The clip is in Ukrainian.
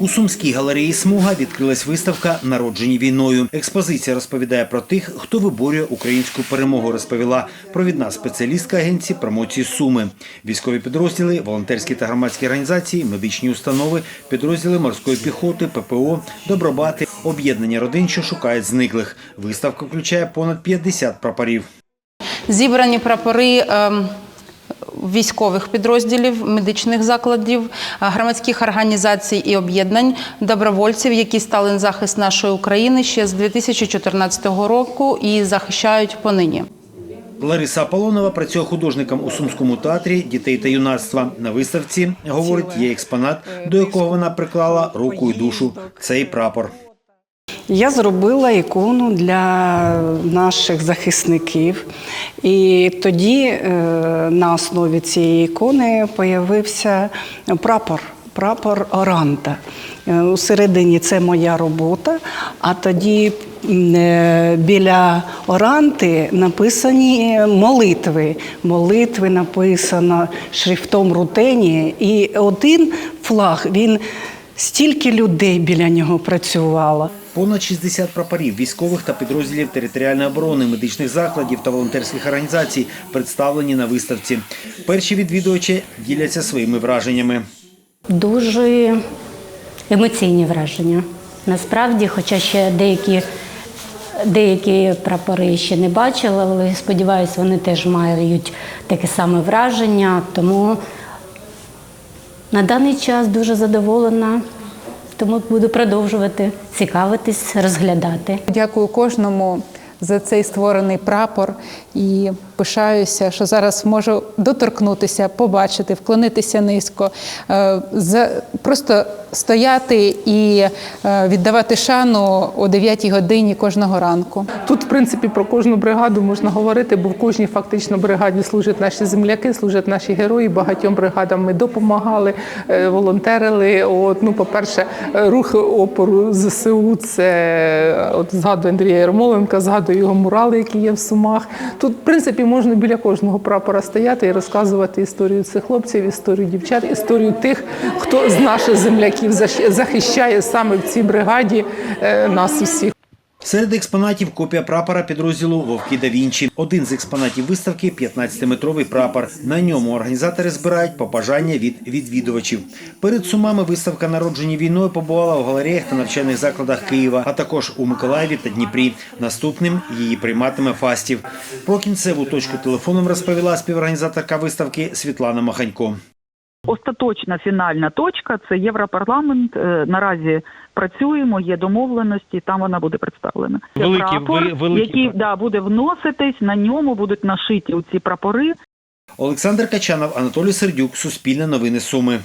У Сумській галереї Смуга відкрилась виставка Народжені війною. Експозиція розповідає про тих, хто виборює українську перемогу. Розповіла провідна спеціалістка агенції промоції Суми. Військові підрозділи, волонтерські та громадські організації, медичні установи, підрозділи морської піхоти, ППО, добробати, об'єднання родин, що шукають зниклих. Виставка включає понад 50 прапорів. Зібрані прапори ем, військових підрозділів, медичних закладів, громадських організацій і об'єднань, добровольців, які стали на захист нашої України ще з 2014 року і захищають понині. Лариса Аполлонова працює художником у Сумському театрі дітей та юнацтва. На виставці, говорить, є експонат, до якого вона приклала руку і душу. Цей прапор. Я зробила ікону для наших захисників, і тоді е, на основі цієї ікони появився прапор. Прапор Оранта. Е, Усередині це моя робота, а тоді е, біля Оранти написані молитви. Молитви написано шрифтом рутені. І один флаг він стільки людей біля нього працювало. Понад 60 прапорів військових та підрозділів територіальної оборони, медичних закладів та волонтерських організацій представлені на виставці. Перші відвідувачі діляться своїми враженнями. Дуже емоційні враження. Насправді, хоча ще деякі, деякі прапори ще не бачила, але сподіваюся, вони теж мають таке саме враження. Тому на даний час дуже задоволена, тому буду продовжувати цікавитись, розглядати. Дякую кожному за цей створений прапор і пишаюся, що зараз можу доторкнутися, побачити, вклонитися низько, е, за- просто стояти і е, віддавати шану о 9 годині кожного ранку. Тут, принципі, про кожну бригаду можна говорити, бо в кожній фактично бригаді служать наші земляки, служать наші герої. Багатьом бригадам ми допомагали, е, волонтерили. От, ну, по-перше, рух опору ЗСУ це от згадую Андрія Ярмоленка, згадую його мурали, які є в Сумах. Тут, в принципі, можна біля кожного прапора стояти і розказувати історію цих хлопців, історію дівчат, історію тих, хто з наших земляків захищає саме в цій бригаді е, нас усіх. Серед експонатів копія прапора підрозділу Вовки да Вінчі. Один з експонатів виставки 15-метровий прапор. На ньому організатори збирають побажання від відвідувачів. Перед сумами виставка народжені війною побувала у галереях та навчальних закладах Києва, а також у Миколаєві та Дніпрі. Наступним її прийматиме Фастів. Про кінцеву точку телефоном розповіла співорганізаторка виставки Світлана Маханько. Остаточна фінальна точка це Європарламент. Е, Наразі працюємо, є домовленості, там вона буде представлена. Великий- прапор, вели- великий який прапор. да, буде вноситись, на ньому будуть нашиті ці прапори. Олександр Качанов, Анатолій Сердюк, Суспільне новини Суми.